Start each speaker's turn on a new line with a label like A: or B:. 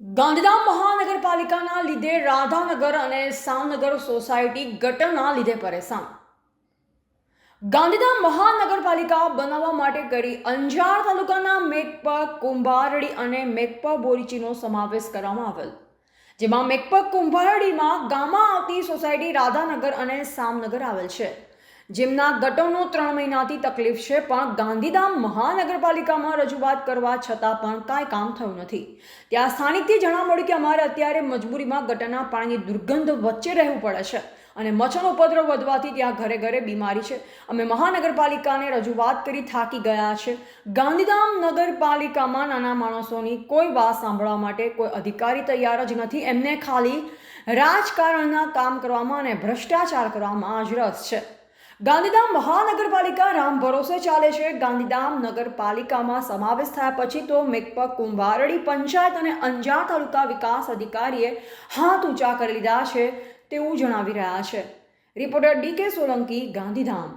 A: ગાંધીધામ મહાનગરપાલિકાના લીધે રાધાનગર અને સામનગર સોસાયટી ગટરના લીધે પરેશાન. ગાંધીધામ મહાનગરપાલિકા બનાવવા માટે કરી અંજાર તાલુકાના મેકપર કુંભારડી અને મેકપર બોરીચીનો સમાવેશ કરવામાં આવેલ, જેમાં મેકપર કુંભારડીમાં ગામમાં આવતી સોસાયટી રાધાનગર અને સામનગર આવેલ છે. જેમના ગટોનો ત્રણ મહિનાથી તકલીફ છે, પણ ગાંધીધામ મહાનગરપાલિકામાં રજૂઆત કરવા છતાં પણ કાંઈ કામ થયું નથી. ત્યાં સ્થાનિકથી જાણવા મળ્યું કે અમારે અત્યારે મજબૂરીમાં ગટરના પાણીની દુર્ગંધ વચ્ચે રહેવું પડે છે અને મચ્છરનો ઉપદ્રવ વધવાથી ત્યાં ઘરે ઘરે બીમારી છે. અમે મહાનગરપાલિકાને રજૂઆત કરી થાકી ગયા છે. ગાંધીધામ નગરપાલિકામાં નાના માણસોની કોઈ વાત સાંભળવા માટે કોઈ અધિકારી તૈયાર જ નથી. એમને ખાલી રાજકારણના કામ કરવામાં અને ભ્રષ્ટાચાર કરવામાં જ રસ છે. ગાંધીધામ મહાનગરપાલિકા રામ ભરોસે ચાલે છે. ગાંધીધામ નગરપાલિકામાં સમાવેશ થયા પછી તો મેકપક કુંભારડી પંચાયત અને અંજાર તાલુકા વિકાસ અધિકારીએ હાથ ઊંચા કરી લીધા છે તેવું જણાવી રહ્યા છે. રિપોર્ટર ડી કે સોલંકી, ગાંધીધામ.